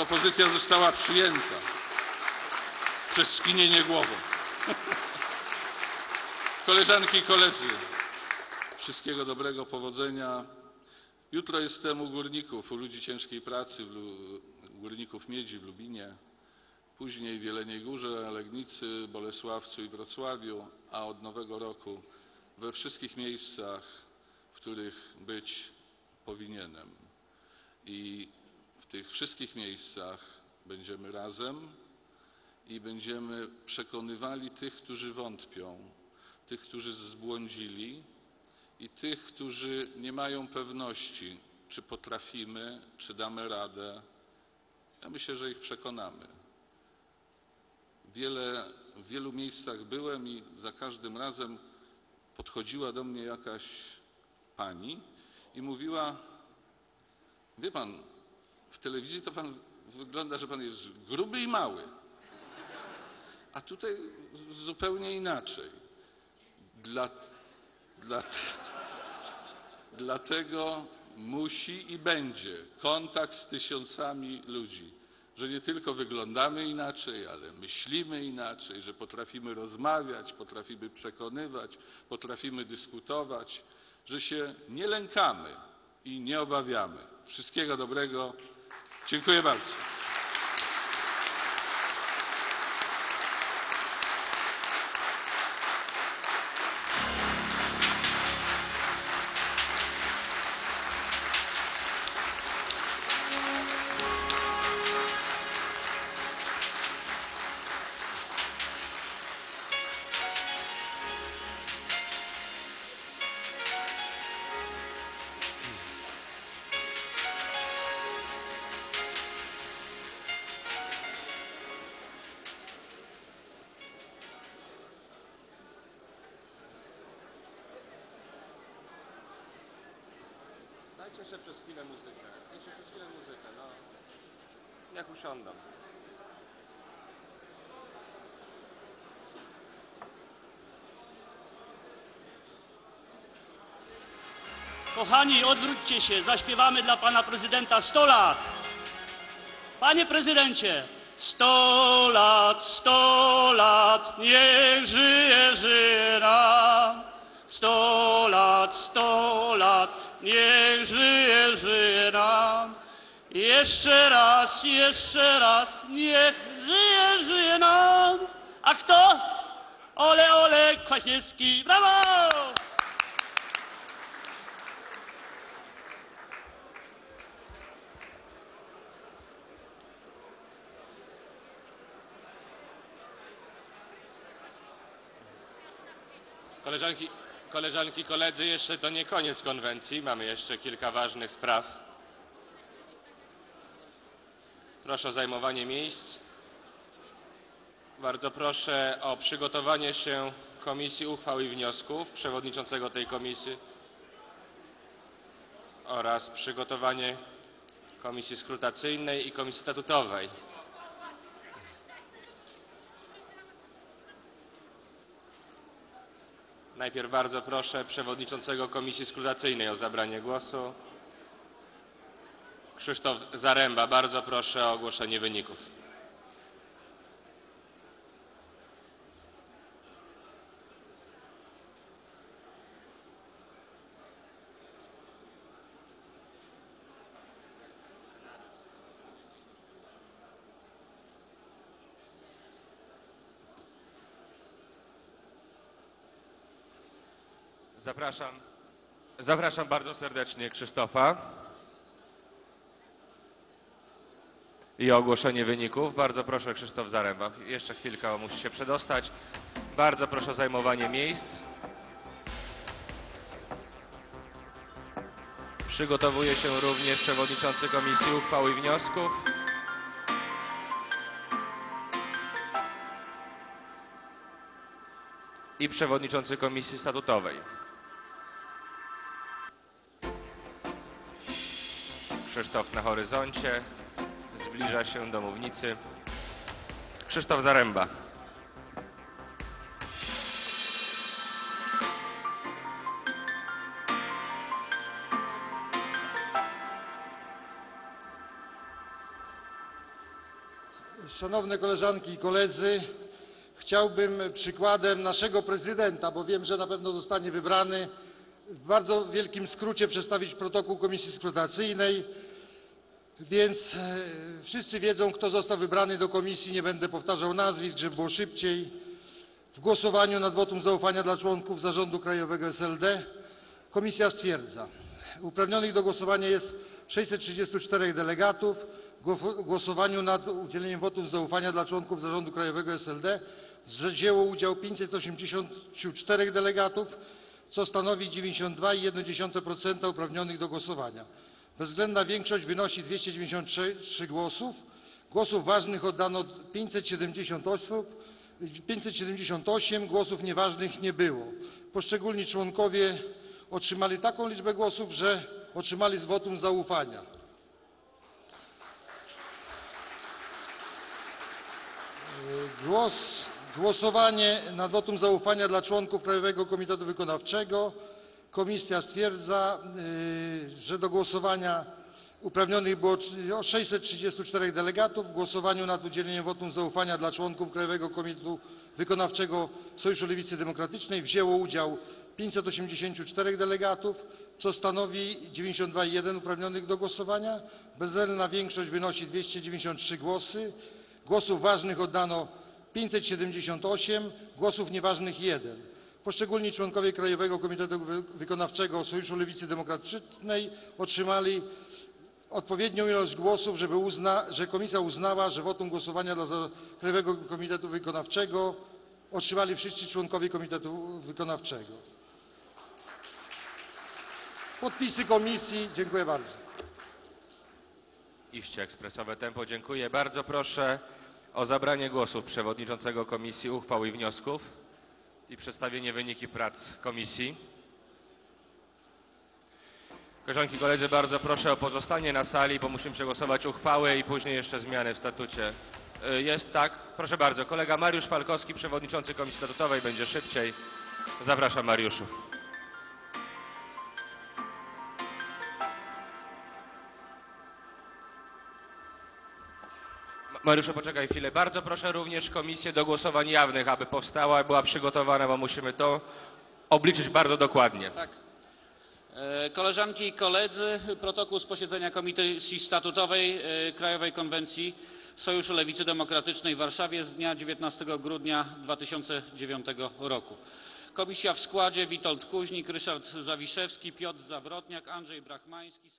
Propozycja została przyjęta przez skinienie głową. Koleżanki i koledzy, wszystkiego dobrego, powodzenia. Jutro jestem u górników, u ludzi ciężkiej pracy, Lu- górników miedzi w Lubinie, później w Jeleniej Górze, Legnicy, Bolesławcu i Wrocławiu, a od nowego roku we wszystkich miejscach, w których być powinienem. I w tych wszystkich miejscach będziemy razem i będziemy przekonywali tych, którzy wątpią, tych, którzy zbłądzili i tych, którzy nie mają pewności, czy potrafimy, czy damy radę. Ja myślę, że ich przekonamy. Wiele, w wielu miejscach byłem i za każdym razem podchodziła do mnie jakaś pani i mówiła: Wie pan, w telewizji to pan wygląda, że pan jest gruby i mały. A tutaj zupełnie inaczej. Dla, dla, dlatego musi i będzie kontakt z tysiącami ludzi, że nie tylko wyglądamy inaczej, ale myślimy inaczej, że potrafimy rozmawiać, potrafimy przekonywać, potrafimy dyskutować, że się nie lękamy i nie obawiamy. Wszystkiego dobrego. Dziękuję bardzo. Dajcie jeszcze przez chwilę muzykę. Dajcie przez chwilę muzykę, no. Niech usiądą. Kochani, odwróćcie się, zaśpiewamy dla pana prezydenta 100 lat. Panie prezydencie, 100 lat, 100 lat, niech żyje, żyje nam. 100 lat, 100 lat, niech żyje, żyje nam. Jeszcze raz, jeszcze raz, niech żyje, żyje nam. A kto? Ole, ole, Kwaśniewski, brawo! Koleżanki, koleżanki, koledzy, jeszcze to nie koniec konwencji. Mamy jeszcze kilka ważnych spraw. Proszę o zajmowanie miejsc. Bardzo proszę o przygotowanie się Komisji Uchwał i Wniosków, przewodniczącego tej komisji oraz przygotowanie Komisji Skrutacyjnej i Komisji Statutowej. Najpierw bardzo proszę przewodniczącego Komisji Skrutacyjnej o zabranie głosu. Krzysztof Zaręba, bardzo proszę o ogłoszenie wyników. Zapraszam. Zapraszam bardzo serdecznie Krzysztofa. I ogłoszenie wyników. Bardzo proszę Krzysztof Zaręba. Jeszcze chwilkę musi się przedostać. Bardzo proszę o zajmowanie miejsc. Przygotowuje się również przewodniczący Komisji Uchwał i Wniosków. I przewodniczący Komisji Statutowej. Krzysztof na horyzoncie. Zbliża się do mównicy. Krzysztof Zaręba. Szanowne koleżanki i koledzy, chciałbym przykładem naszego prezydenta, bo wiem, że na pewno zostanie wybrany, w bardzo wielkim skrócie przedstawić protokół komisji skrutacyjnej. Więc e, wszyscy wiedzą, kto został wybrany do komisji. Nie będę powtarzał nazwisk, żeby było szybciej. W głosowaniu nad wotum zaufania dla członków Zarządu Krajowego SLD komisja stwierdza, uprawnionych do głosowania jest 634 delegatów. W głosowaniu nad udzieleniem wotum zaufania dla członków Zarządu Krajowego SLD wzięło udział 584 delegatów, co stanowi 92,1% uprawnionych do głosowania. Bezwzględna większość wynosi 293 głosów. Głosów ważnych oddano 570 osób, 578 głosów nieważnych nie było. Poszczególni członkowie otrzymali taką liczbę głosów, że otrzymali wotum zaufania. Głos, głosowanie nad wotum zaufania dla członków Krajowego Komitetu Wykonawczego. Komisja stwierdza, y, że do głosowania uprawnionych było trzy- o 634 delegatów. W głosowaniu nad udzieleniem wotum zaufania dla członków Krajowego Komitetu Wykonawczego Sojuszu Lewicy Demokratycznej wzięło udział 584 delegatów, co stanowi 92,1 uprawnionych do głosowania. Bezwzględna większość wynosi 293 głosy. Głosów ważnych oddano 578, głosów nieważnych 1. Poszczególni członkowie Krajowego Komitetu Wy- Wykonawczego Sojuszu Lewicy Demokratycznej otrzymali odpowiednią ilość głosów, żeby uzna, że komisja uznała, że wotum głosowania dla Krajowego Komitetu Wykonawczego otrzymali wszyscy członkowie Komitetu Wykonawczego. Podpisy komisji. Dziękuję bardzo. Iście ekspresowe tempo. Dziękuję. Bardzo proszę o zabranie głosu przewodniczącego komisji uchwał i wniosków i przedstawienie wyniki prac komisji. Koleżanki i koledzy, bardzo proszę o pozostanie na sali, bo musimy przegłosować uchwały i później jeszcze zmiany w statucie. Y, Jest tak? Proszę bardzo. Kolega Mariusz Falkowski, przewodniczący Komisji Statutowej, będzie szybciej. Zapraszam Mariuszu. Mariuszu, poczekaj chwilę. Bardzo proszę również komisję do głosowań jawnych, aby powstała i była przygotowana, bo musimy to obliczyć bardzo dokładnie. E, Koleżanki i koledzy, protokół z posiedzenia Komisji Statutowej e, Krajowej Konwencji Sojuszu Lewicy Demokratycznej w Warszawie z dnia 19 grudnia 2009 roku. Komisja w składzie Witold Kuźnik, Ryszard Zawiszewski, Piotr Zawrotniak, Andrzej Brachmański.